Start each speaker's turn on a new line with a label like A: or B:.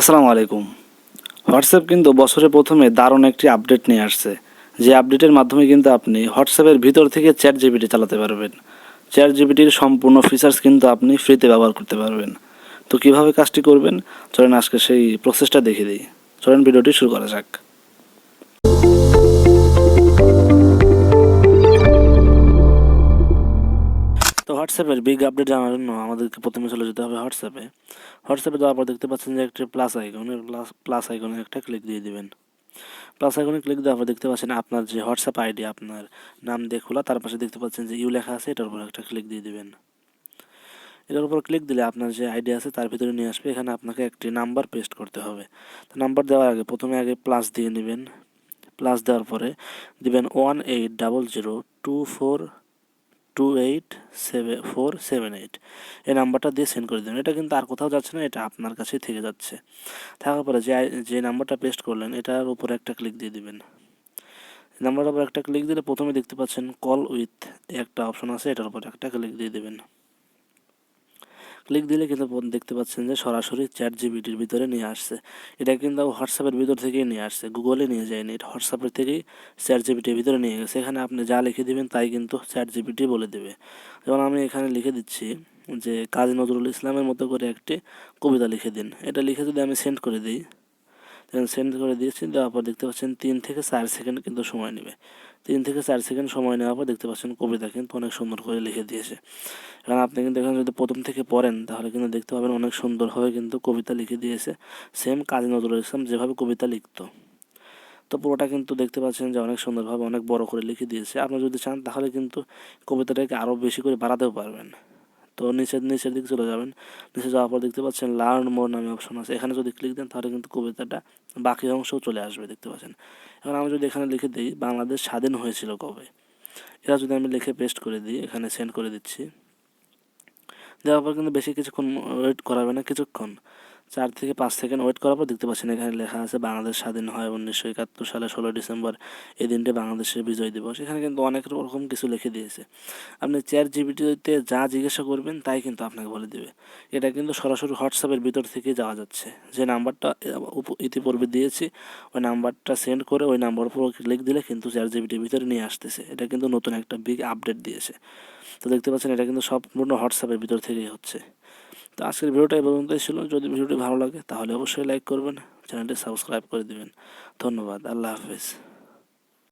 A: আসসালামু আলাইকুম। হোয়াটসঅ্যাপ কিন্তু বছরে প্রথমে দারুণ একটি আপডেট নিয়ে আসছে। যে আপডেটের মাধ্যমে কিন্তু আপনি হোয়াটসঅ্যাপের ভিতর থেকে চ্যাট জিবিটি চালাতে পারবেন। চ্যাট জিবিটির সম্পূর্ণ ফিচার্স কিন্তু আপনি ফ্রিতে ব্যবহার করতে পারবেন। তো কীভাবে কাজটি করবেন? চলেন আজকে সেই প্রসেসটা দেখে দিই। চলেন ভিডিওটি শুরু করা যাক। হোয়াটসঅ্যাপের বিগ আপডেট জানার জন্য আমাদেরকে প্রথমে চলে যেতে হবে হোয়াটসঅ্যাপে হোয়াটসঅ্যাপে যাওয়ার পর দেখতে পাচ্ছেন যে একটি প্লাস আইকনে প্লাস প্লাস আইকনে একটা ক্লিক দিয়ে দিবেন। প্লাস আইকনে ক্লিক দেওয়ার পর দেখতে পাচ্ছেন আপনার যে হোয়াটসঅ্যাপ আইডি আপনার নাম দিয়ে খোলা, তার পাশে দেখতে পাচ্ছেন যে ইউ লেখা আছে, এটার উপর একটা ক্লিক দিয়ে দিবেন। এটার উপর ক্লিক দিলে আপনার যে আইডি আছে, তার ভিতরে নিয়ে আসবে, এখানে আপনাকে একটি নাম্বার পেস্ট করতে হবে। তো নাম্বার দেওয়ার আগে প্রথমে আগে প্লাস দিয়ে নেবেন। প্লাস দেওয়ার পরে দিবেন one eight double zero two four two eight seven four seven eight এই নাম্বারটা দিয়ে সেন্ড করে দেবেন। এটা কিন্তু আর কোথাও যাচ্ছে না, এটা আপনার কাছেই থেকে যাচ্ছে। থাকার পরে যে যে নাম্বারটা পেস্ট করলেন, এটার উপরে একটা ক্লিক দিয়ে দিবেন। নাম্বারের উপর একটা ক্লিক দিলে প্রথমে দেখতে পাচ্ছেন কল উইথ একটা অপশন আছে, এটার উপর একটা ক্লিক দিয়ে দেবেন। ক্লিক দিলে কিন্তু দেখতে পাচ্ছেন যে সরাসরি চ্যাট জিবিটির ভিতরে নিয়ে আসছে। এটা কিন্তু হোয়াটসঅ্যাপের ভিতর থেকেই নিয়ে আসছে গুগলে নিয়ে যায়নি, এটা হোয়াটসঅ্যাপের থেকেই চ্যাট জিবিটির ভিতরে নিয়ে গেছে। এখানে আপনি যা লিখে দেবেন তাই কিন্তু চ্যাট জিবিটি বলে দেবে। যেমন আমি এখানে লিখে দিচ্ছি যে কাজী নজরুল ইসলামের মতো করে একটি কবিতা লিখে দিন। এটা লিখে যদি আমি সেন্ড করে দিই দেখেন সেন্ড করে দিয়েছি, দেওয়ার পর দেখতে পাচ্ছেন তিন থেকে চার সেকেন্ড কিন্তু সময় নেবে। তিন থেকে চার সেকেন্ড সময় নেওয়ার পর দেখতে পাচ্ছেন কবিতা কিন্তু অনেক সুন্দর করে লিখে দিয়েছে। কারণ আপনি কিন্তু এখানে যদি প্রথম থেকে পড়েন, তাহলে কিন্তু দেখতে পাবেন অনেক সুন্দরভাবে কিন্তু কবিতা লিখে দিয়েছে। সেম কাজী নজরুল ইসলাম যেভাবে কবিতা লিখতো। তো পুরোটা কিন্তু দেখতে পাচ্ছেন যে অনেক সুন্দরভাবে অনেক বড় করে লিখে দিয়েছে। আপনি যদি চান, তাহলে কিন্তু কবিতাটাকে আরও বেশি করে বাড়াতেও পারবেন। তো নিচের নিচের দিকে চলে যাবেন। নিচে যাওয়ার পর দেখতে পাচ্ছেন লার্ন মোর নামে অপশন আছে। এখানে যদি ক্লিক দেন তাহলে কিন্তু কবিতাটা বাকি অংশও চলে আসবে দেখতে পাচ্ছেন। এখন আমি যদি এখানে লিখে দিই, বাংলাদেশ স্বাধীন হয়েছিল কবে? এটা যদি আমি লিখে পেস্ট করে দিই, এখানে সেন্ড করে দিচ্ছি। দেওয়ার পর কিন্তু বেশি কিছুক্ষণ ওয়েট করাবে না, কিছুক্ষণ। চার থেকে পাঁচ সেকেন্ড ওয়েট করার পর দেখতে পাচ্ছেন এখানে লেখা আছে, বাংলাদেশ স্বাধীন হয় উনিশশো একাত্তর সালে ষোলো ডিসেম্বর এই দিনটি বাংলাদেশের বিজয় দিবস। এখানে কিন্তু অনেক রকম কিছু লিখে দিয়েছে। আপনি চেয়ার জিবিটিতে যা জিজ্ঞাসা করবেন, তাই কিন্তু আপনাকে বলে দেবে। এটা কিন্তু সরাসরি হোয়াটসঅ্যাপের ভিতর থেকে যাওয়া যাচ্ছে। যে নাম্বারটা ইতিপূর্বে দিয়েছি, ওই নাম্বারটা সেন্ড করে ওই নাম্বার উপর ক্লিক দিলে কিন্তু চেয়ার জিবিটির ভিতরে নিয়ে আসতেছে। এটা কিন্তু নতুন একটা বিগ আপডেট দিয়েছে। তো দেখতে পাচ্ছেন, এটা কিন্তু সম্পূর্ণ হোয়াটসঅ্যাপের ভিতর থেকেই হচ্ছে। তো আজকের ভিডিওটা এই পর্যন্তই ছিল। যদি ভিডিওটি ভালো লাগে তাহলে অবশ্যই লাইক করবেন, চ্যানেলটি সাবস্ক্রাইব করে দেবেন। ধন্যবাদ, আল্লাহ হাফেজ।